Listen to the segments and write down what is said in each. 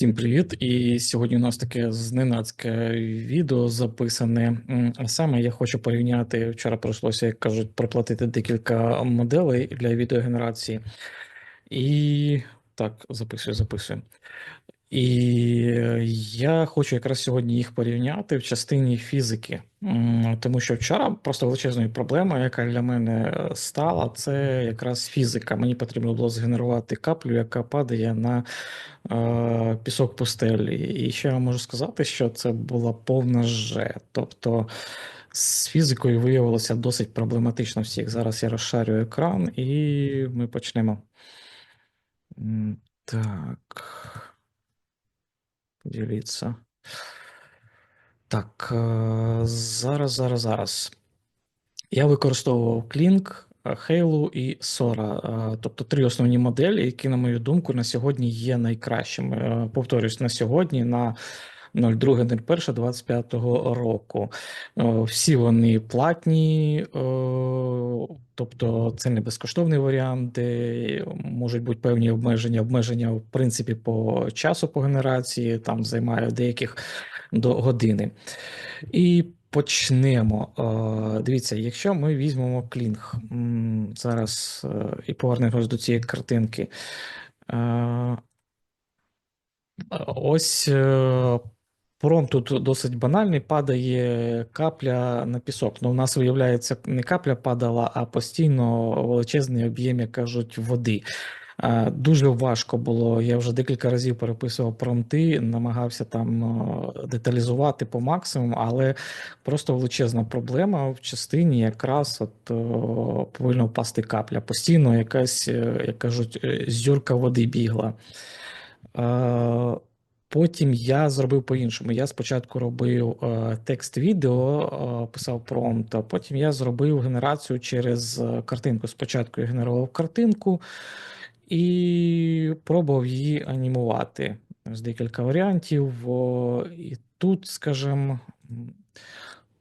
Всім привіт! І сьогодні у нас таке зненацьке відео записане. А саме я хочу порівняти. Вчора пройшлося, як кажуть, проплатити декілька моделей для відеогенерації. І так, записую, записую. І е, я хочу якраз сьогодні їх порівняти в частині фізики, тому що вчора просто величезною проблемою, яка для мене е, стала, це якраз фізика. Мені потрібно було згенерувати каплю, яка падає на е, пісок пустелі. І ще я можу сказати, що це була повна же. Тобто з фізикою виявилося досить проблематично всіх. Зараз я розшарю екран і ми почнемо. Так. Поділіться. Так, е, зараз, зараз, зараз. Я використовував Klink, е, Halo і Sora, е, тобто три основні моделі, які, на мою думку, на сьогодні є найкращими. Повторюсь, на сьогодні, на 02.01.25 року. Всі вони платні, тобто це не безкоштовний варіант, де можуть бути певні обмеження. Обмеження, в принципі, по часу по генерації, там займає деяких до години. І почнемо. Е, Дивіться, якщо ми візьмемо клінг зараз е, і повернемось до цієї картинки. Е, Ось е, тут досить банальний, падає капля на пісок. Ну, у нас виявляється, не капля падала, а постійно величезний об'єм, як кажуть, води. Дуже важко було. Я вже декілька разів переписував промпти, намагався там деталізувати по максимуму, але просто величезна проблема в частині якраз от повинна впасти капля. Постійно якась, е, як кажуть, е, зюрка води бігла. Потім я зробив по-іншому. Я спочатку робив е, текст відео, е, писав промпт, а потім я зробив генерацію через е, картинку. Спочатку я генерував картинку і пробував її анімувати. з декілька варіантів. О, І тут, скажімо,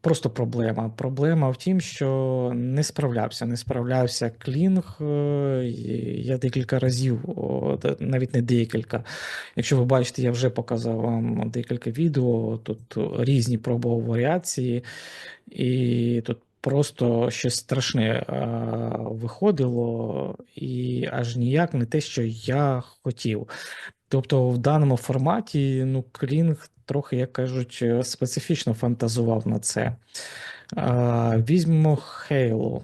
просто проблема. Проблема в тім, що не справлявся. Не справлявся клінг. е, Я декілька разів, навіть не декілька. Якщо ви бачите, я вже показав вам декілька відео. Тут різні пробував варіації, і тут просто щось страшне е, виходило, і аж ніяк не те, що я хотів. Тобто, в даному форматі, ну, Клінг трохи, як кажуть, е, специфічно фантазував на це. Візьмемо Halo,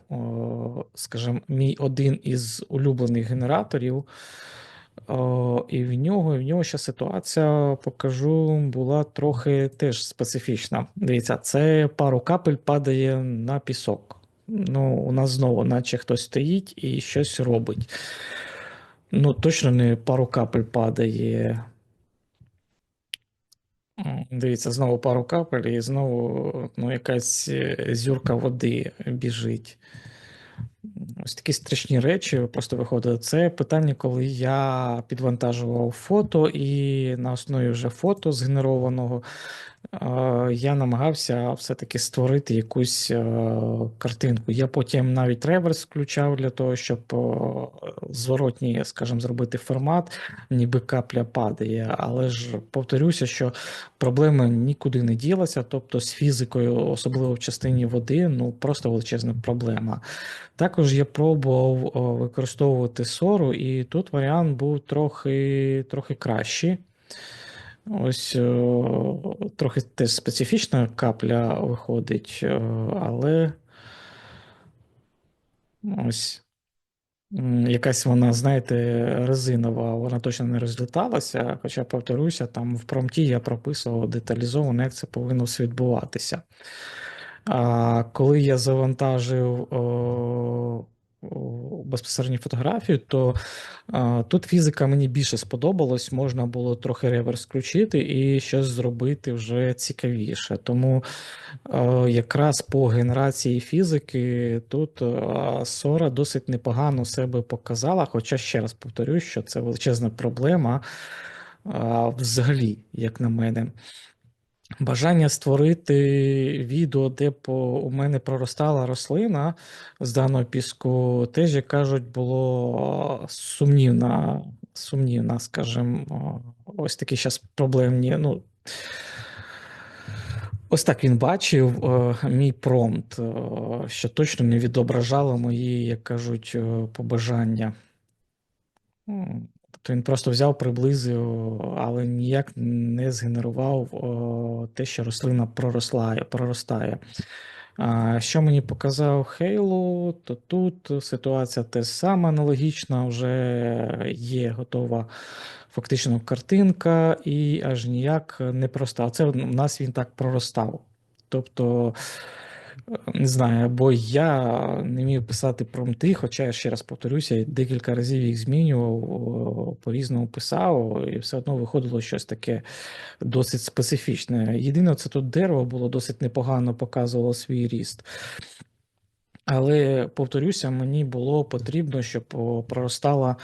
скажімо, мій один із улюблених генераторів. І в нього, і в нього ще ситуація, покажу, була трохи теж специфічна. Дивіться, це пару капель падає на пісок. Ну, у нас знову, наче хтось стоїть і щось робить. Ну, точно не пару капель падає. Дивіться, знову пару капель, і знову ну, якась зірка зюрка води біжить. Ось такі страшні речі просто виходили. Це питання, коли я підвантажував фото, і на основі вже фото згенерованого е, я намагався все-таки створити якусь е, картинку. Я потім навіть реверс включав для того, щоб е, зворотній, скажімо, зробити формат, ніби капля падає. Але ж повторюся, що проблема нікуди не ділася. Тобто з фізикою, особливо в частині води, ну просто величезна проблема. Також я пробував використовувати сору, і тут варіант був трохи, трохи кращий. Ось о, трохи теж специфічна капля виходить, о, але ось якась вона, знаєте, резинова, вона точно не розліталася. Хоча, повторюся, там в промпті я прописував деталізовано, як це повинно відбуватися. А коли я завантажив о, безпосередньо фотографію, то а, тут фізика мені більше сподобалась. Можна було трохи реверс включити і щось зробити вже цікавіше. Тому е, якраз по генерації фізики тут Sora досить непогано себе показала. Хоча ще раз повторюю, що це величезна проблема а, взагалі, як на мене. Бажання створити відео, де б у мене проростала рослина з даного піску, теж, як кажуть, було сумнівна сумнівна, скажімо, ось такі зараз проблемні. Ну, ось так він бачив мій промпт, що точно не відображало мої, як кажуть, побажання. М, Тобто він просто взяв, приблизив, але ніяк не згенерував о, те, що рослина проросла, проростає. А, що мені показав Halo, то тут ситуація те сама аналогічна, вже є готова фактично картинка, і аж ніяк не проста. Це в нас він так проростав. Тобто, не знаю, або я не вмів писати промти, хоча я ще раз повторюся, декілька разів їх змінював, по-різному писав, і все одно виходило щось таке досить специфічне. Єдине, це тут дерево було досить непогано показувало свій ріст. Але повторюся, мені було потрібно, щоб проростала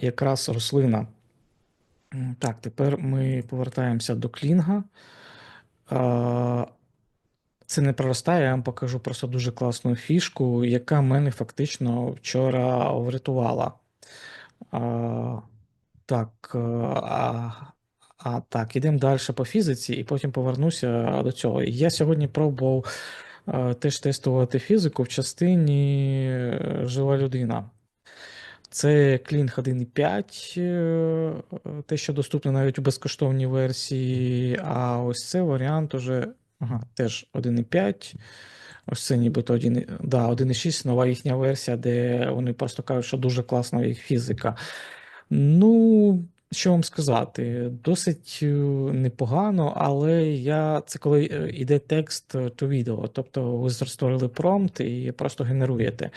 якраз рослина. Так, тепер ми повертаємося до клінга. А, Це не проростає, я вам покажу просто дуже класну фішку, яка мене фактично вчора врятувала. А, Так, е, а, а так, ідемо далі по фізиці, і потім повернуся до цього. Я сьогодні пробував е, теж тестувати фізику в частині е, жива людина. Це Clean 1.5, е, те, що доступно навіть у безкоштовній версії. А ось це варіант уже ага, теж 1.5. Ось це нібито 1, да, 1.6, нова їхня версія, де вони просто кажуть, що дуже класна їх фізика. Ну, що вам сказати, досить е, непогано, але я це коли е, йде текст to відео, тобто ви створили промпт і просто генеруєте.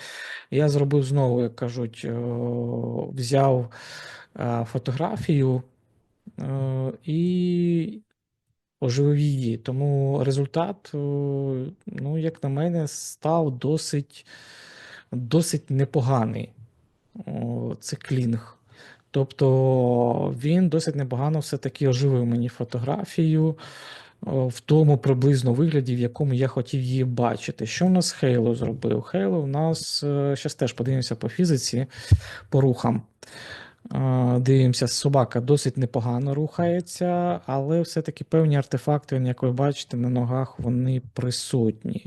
Я зробив знову, як кажуть, е, взяв е, фотографію е, і оживив її. Тому результат, е, ну, як на мене, став досить, досить непоганий. Це клінг. Тобто він досить непогано все-таки оживив мені фотографію в тому приблизно вигляді, в якому я хотів її бачити. Що в нас Halo зробив? Halo у нас, зараз теж подивимося по фізиці, по рухам. Дивимося, собака досить непогано рухається, але все-таки певні артефакти, як ви бачите, на ногах вони присутні.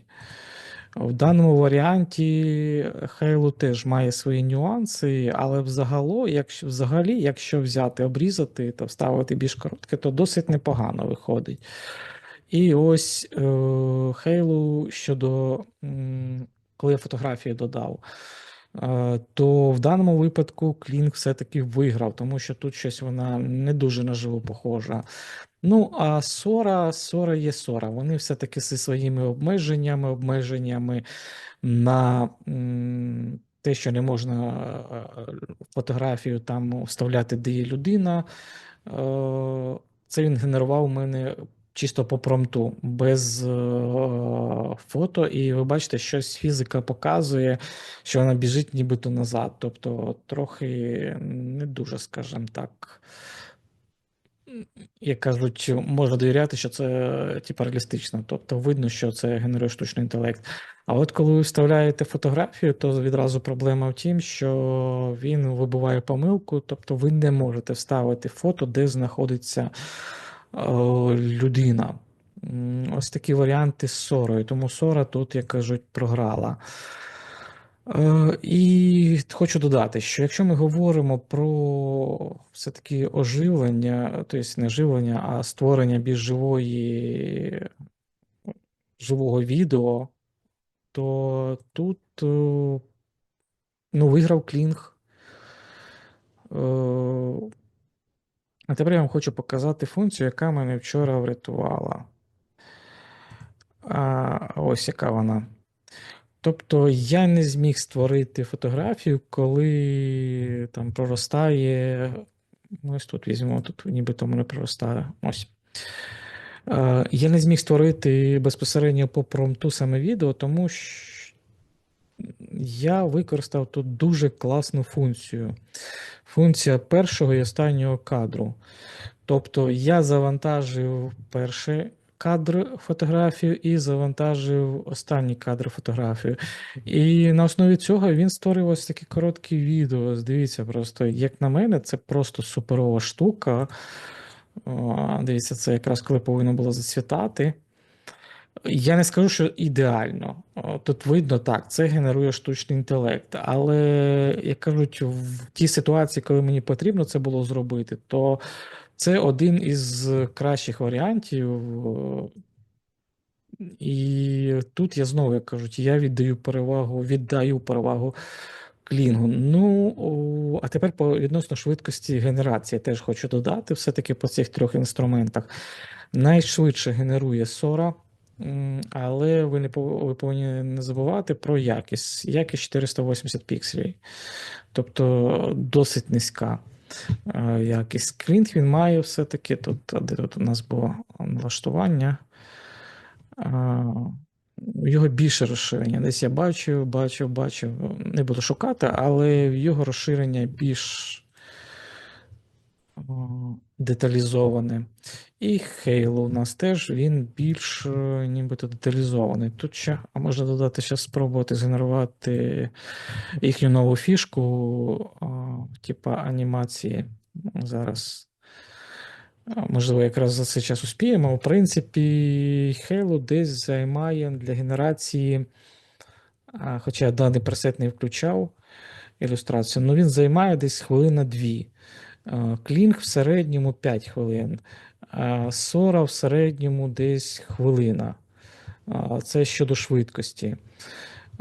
В даному варіанті Halo теж має свої нюанси, але взагало, якщо, взагалі, якщо взяти, обрізати та вставити більш коротке, то досить непогано виходить. І ось е, Halo щодо, коли я фотографії додав, то в даному випадку Клінк все-таки виграв, тому що тут щось вона не дуже наживо похожа. Ну, а Сора, Сора є Сора. Вони все-таки зі своїми обмеженнями, обмеженнями на те, що не можна е, фотографію там вставляти, де є людина. Е, Це він генерував у мене чисто по промту, без е, фото. І ви бачите, щось фізика показує, що вона біжить нібито назад. Тобто трохи не дуже, скажімо так. Як кажуть, можна довіряти, що це типу, реалістично. Тобто видно, що це генерує штучний інтелект. А от коли ви вставляєте фотографію, то відразу проблема в тім, що він вибиває помилку, тобто ви не можете вставити фото, де знаходиться людина. Ось такі варіанти з Сорою. Тому Сора тут, як кажуть, програла. Е, І хочу додати, що якщо ми говоримо про все-таки оживлення, тобто не оживлення, а створення більш живої, живого відео, то тут е, ну, виграв Клінг. А тепер я вам хочу показати функцію, яка мене вчора врятувала. А, Ось яка вона. Тобто я не зміг створити фотографію, коли там проростає. ну, Ось тут візьмемо, тут нібито мене проростає. Ось. Я не зміг створити безпосередньо по промпту саме відео, тому що я використав тут дуже класну функцію. Функція першого і останнього кадру. Тобто я завантажив перший кадр фотографію і завантажив останній кадр фотографію. І на основі цього він створив ось такі короткі відео. Дивіться, просто, як на мене, це просто суперова штука. Дивіться, це якраз коли повинно було зацвітати. Я не скажу, що ідеально. Тут видно так, це генерує штучний інтелект. Але, як кажуть, в тій ситуації, коли мені потрібно це було зробити, то це один із кращих варіантів. І тут я знову як кажуть, я віддаю перевагу, віддаю перевагу клінгу. Ну, а тепер по відносно швидкості генерації теж хочу додати, все-таки по цих трьох інструментах. Найшвидше генерує м, але ви не ви повинні не забувати про якість. Якість 480 пікселів. Тобто досить низька е, якість. Клінг він має все-таки тут, де тут у нас було налаштування. А, його більше розширення. Десь я бачив, бачив, бачив. Не буду шукати, але його розширення більш деталізоване. І Halo у нас теж він більш е, нібито деталізований. Тут ще, а можна додати, ще спробувати згенерувати їхню нову фішку, типа анімації. Зараз. Можливо, якраз за цей час успіємо. В принципі, Halo десь займає для генерації, хоча я даний пресет не включав ілюстрацію, але він займає десь хвилина дві. А, Клінг в середньому 5 хвилин, Сора в середньому десь хвилина. Це щодо швидкості.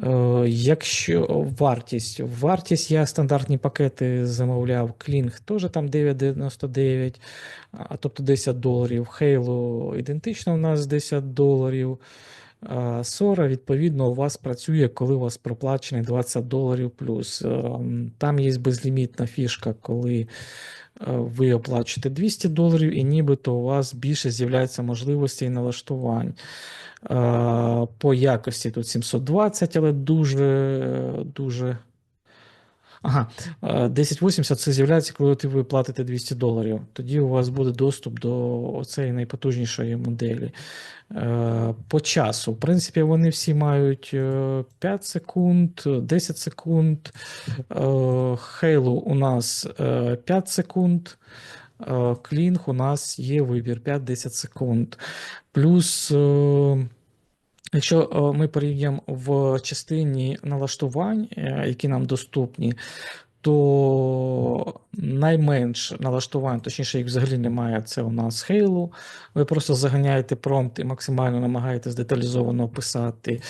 Е, Якщо вартість, вартість я стандартні пакети замовляв. Клінг теж там 9,99, тобто 10 доларів. Halo ідентично у нас 10 доларів. А Сора, відповідно, у вас працює, коли у вас проплачений 20 доларів плюс. Ем, Там є безлімітна фішка, коли е, ви оплачуєте 200 доларів, і нібито у вас більше з'являється можливостей налаштувань. Е, По якості тут 720, але дуже, дуже. Ага, е, 1080 це з'являється, коли от ви платите 200 доларів. Тоді у вас буде доступ до цієї найпотужнішої моделі. Е, По часу, в принципі, вони всі мають е, 5 секунд, 10 секунд. Е, Halo у нас е, 5 секунд. Е, Клінг у нас є вибір 5-10 секунд. Плюс, е, якщо е, ми порівняємо в частині налаштувань, е, які нам доступні, то найменш налаштувань, точніше, їх взагалі немає, це у нас Halo. Ви просто заганяєте промпт і максимально намагаєтесь деталізовано описати.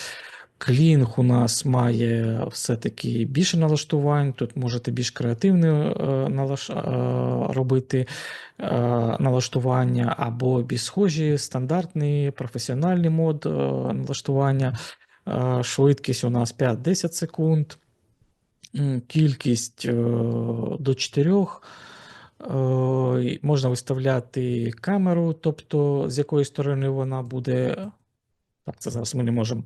Клінг у нас має все-таки більше налаштувань. Тут можете більш креативне налаш... е, робити е, налаштування, або більш схожі, стандартний, професіональний мод е, налаштування. Швидкість у нас 5-10 секунд. Кількість до 4. Е, Можна виставляти камеру, тобто з якої сторони вона буде. Так, це зараз ми не можемо.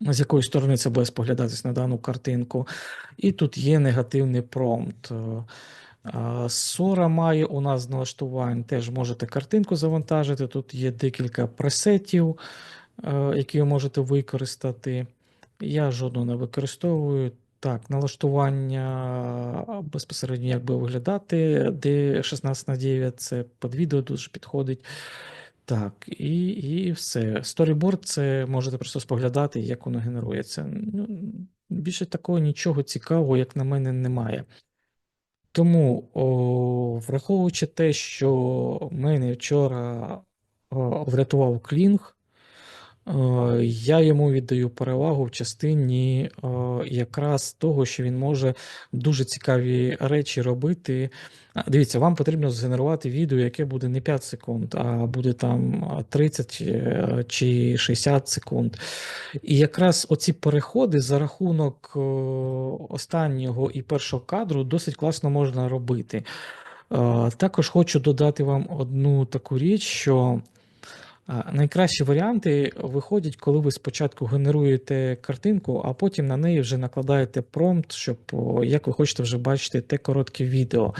З якої сторони це буде споглядатись на дану картинку. І тут є негативний промпт. Е, Сора має у нас з налаштувань, теж можете картинку завантажити. Тут є декілька пресетів, е, які ви можете використати. Я жодного не використовую. Так, налаштування безпосередньо як би виглядати, де 16 на 9 це під відео дуже підходить. Так, і, і все. Сторіборд це можете просто споглядати, як воно генерується. Ну, більше такого нічого цікавого, як на мене, немає. Тому, о, враховуючи те, що мене вчора о, врятував клінг, я йому віддаю перевагу в частині е, якраз того, що він може дуже цікаві речі робити. Дивіться, вам потрібно згенерувати відео, яке буде не 5 секунд, а буде там 30 е, чи 60 секунд. І якраз оці переходи за рахунок е, останнього і першого кадру досить класно можна робити. Е, Також хочу додати вам одну таку річ, що Найкращі варіанти виходять, коли ви спочатку генеруєте картинку, а потім на неї вже накладаєте промпт, щоб як ви хочете вже бачити те коротке відео.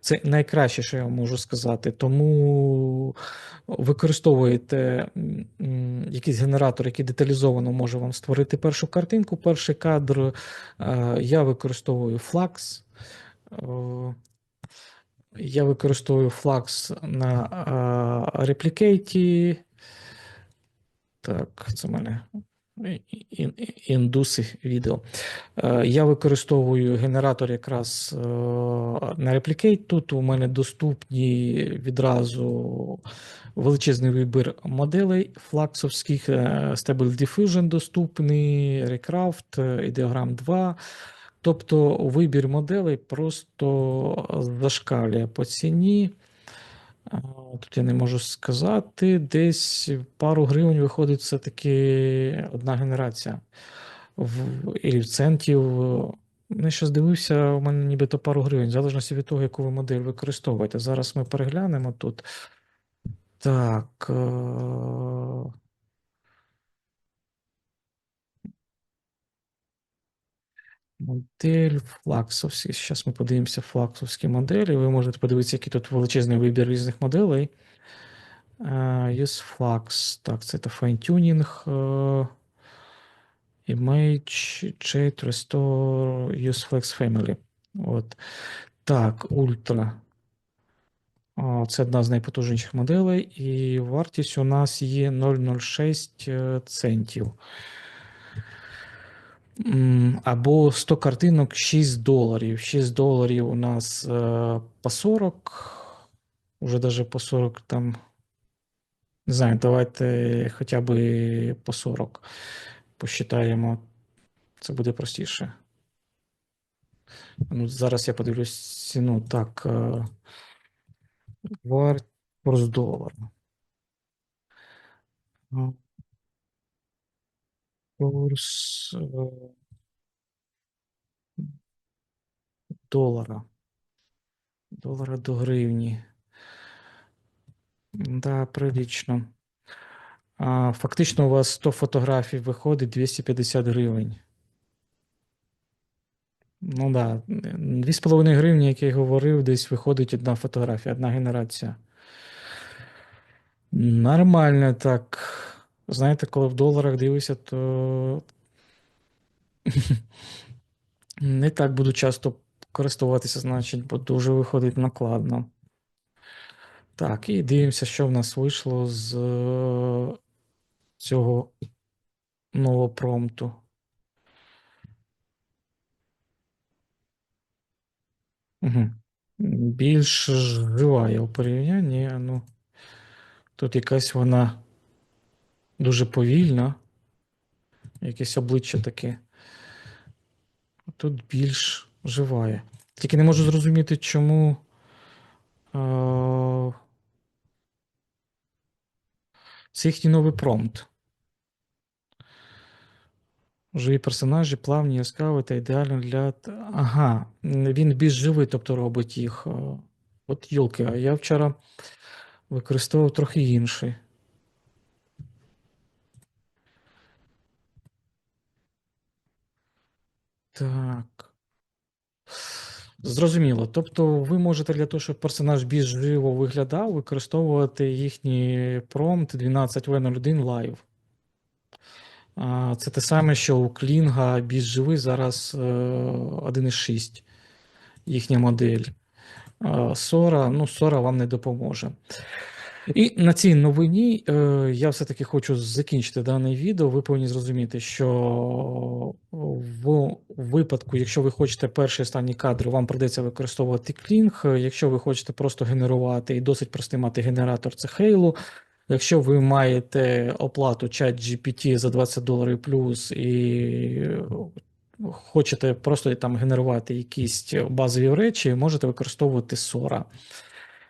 Це найкраще, що я можу сказати. Тому використовуєте якийсь генератор, який деталізовано може вам створити першу картинку, перший кадр. Я використовую Flux. Я використовую Flux на е, реплікейті. Так, це в мене індуси відео. Е, Я використовую генератор якраз е, на Replicate. Тут у мене доступні відразу величезний вибір моделей флаксовських, е, Stable Diffusion доступний, Recraft, Ideogram 2. Тобто вибір моделей просто зашкалює по ціні. Тут я не можу сказати, десь пару гривень виходить все-таки одна генерація. В, і в центів. Не щось дивився, у мене нібито пару гривень, в залежності від того, яку ви модель використовуєте. Зараз ми переглянемо тут. Так. Модель флаксовські. Зараз ми подивимося флаксовські моделі. Ви можете подивитися, який тут величезний вибір різних моделей. Е, Use Flux. Так, це е, Image, Chat, Restore, Use Flex Family. От. Так, Ultra. Це одна з найпотужніших моделей, і вартість у нас є 0,06 е, центів. Або 100 картинок 6 доларів. 6 доларів у нас е, по 40, уже даже по 40 там. Не знаю, давайте хоча б по 40 посчитаємо. Це буде простіше. Ну, зараз я подивлюсь ціну. Так. е, Вартість. Ну, Курс е, долара. Долара до гривні. Да, прилично. А, фактично у вас 100 фотографій виходить 250 гривень. Ну да, 2,5 гривні, як я говорив, десь виходить одна фотографія, одна генерація. Нормально так. Знаєте, коли в доларах дивишся, то не так буду часто користуватися, значить, бо дуже виходить накладно. Так, і дивимося, що в нас вийшло з е, цього нового промпту. Угу. Більш жива я у порівнянні. Ну, тут якась вона дуже повільна. Якесь обличчя таке. Тут більш живає. Тільки не можу зрозуміти, чому. Е, Це їхній новий промпт. Живі персонажі, плавні, яскраві та ідеально для. Ага, він більш живий, тобто робить їх. е, От йолки, а я вчора використовував трохи інший. Так. Зрозуміло. Тобто ви можете для того, щоб персонаж більш живо виглядав, використовувати їхній промпт 12v01 Live. Це те саме, що у Клінга більш живий зараз е, 1.6 їхня модель. Сора, ну, Сора вам не допоможе. І на цій новині е, я все-таки хочу закінчити дане відео. Ви повинні зрозуміти, що в випадку, якщо ви хочете перший і останній кадр, вам придеться використовувати клінг. Якщо ви хочете просто генерувати і досить простий мати генератор, це Halo. Якщо ви маєте оплату чат GPT за 20 доларів плюс і хочете просто там генерувати якісь базові речі, можете використовувати Sora.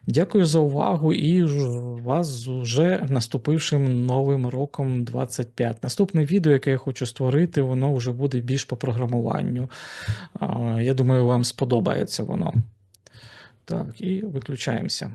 Дякую за увагу і вас з уже наступившим новим роком 25. Наступне відео, яке я хочу створити, воно вже буде більш по програмуванню. Я думаю, вам сподобається воно. Так, і виключаємося.